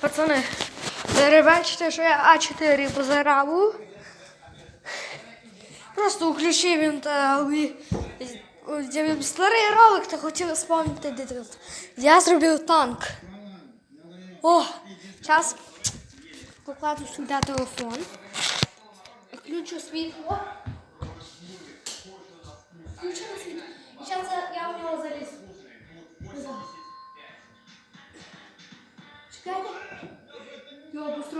Пацани, зараз бачите, що я А4 позирав. Просто включив він та старий ролик та хотів спомнити дитинство. Я зробив танк. О, зараз покладу сюди телефон. Включу світло. Включила світло. І зараз я в нього залізу. Чекайте.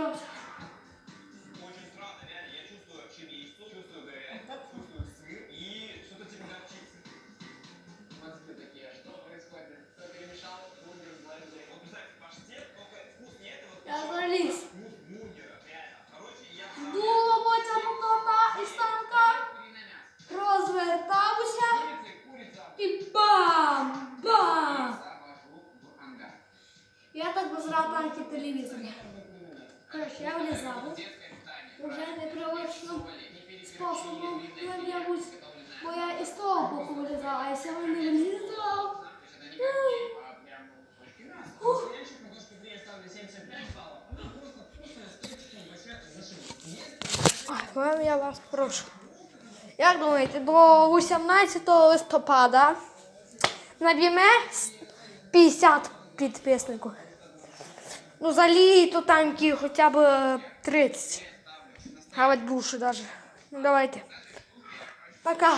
Я обустроюся. Очень странно, реально. Я чувствую вообще яйцо, чувствую говядину, чувствую сыр и что-то типа как чипсы. Мозги такие, что происходит? Кто перемешал? Бургер, звонили. Вот представьте, паштет, только вкус не этого, Я заліз. вкус бургера, реально. Короче, я сам... Дула ботя потота із танка. Розвертався. Курица, курица. І бам! Бам! Завожу в ангар. Я так позирав танки телевізорі. Я влізав. Уже непривичним способом якось, бо я із того боку вилізала, а якщо я не влізав. То есть это не как а прям очень раз. Сериальчик на Гош я ставлю 75 баллов. Она просто вкусная, с перчиком, большая, зашибись. Есть Ой, вам я вас прошу. Як думаєте, до 18 листопада наб'ємо 50 підписників? Ну, за танки хоча б 30. Гавать от більше навіть. Ну, давайте. Пока.